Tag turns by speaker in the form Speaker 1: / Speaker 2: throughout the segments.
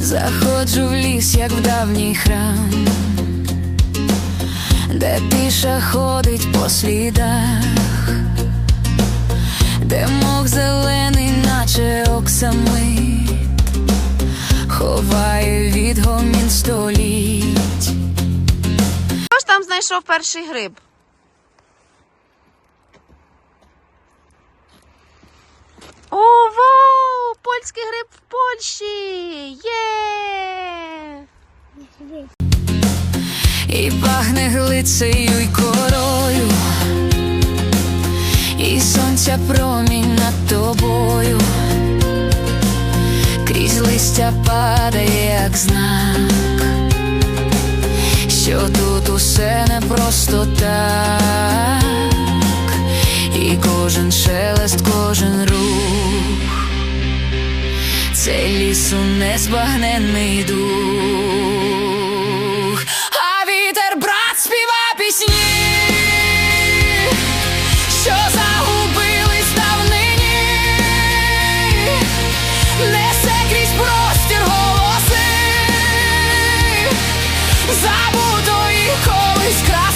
Speaker 1: Заходжу в ліс, як в давній храм, де тиша ходить по слідах, де мох зелений, наче оксамит, ховає відгомін століть.
Speaker 2: Знайшов перший гриб? Ого! Польський гриб в Польщі! Є!
Speaker 1: І пахне глицею й корою, і сонця промінь над тобою, крізь листя падає, як знак, просто так, і кожен шелест, кожен рух, це лісу незбагненний дух. А вітер брат співа пісні, що загубились давнині, несе крізь простір голоси, забутої колись краси.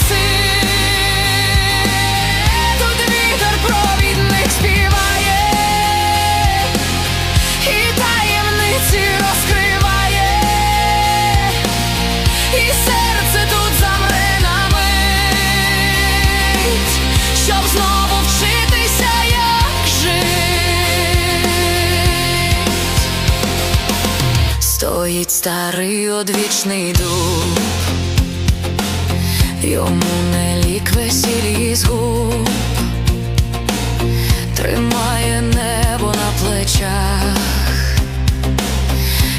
Speaker 1: Стоїть старий одвічний дух, йому не лік весіль з губ тримає небо на плечах,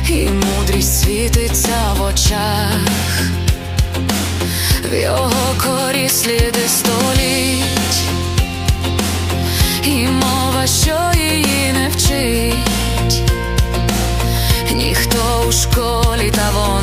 Speaker 1: і мудрість світиться в очах, в його корі сліди століть, і мова, що її не вчить, у школі та вона.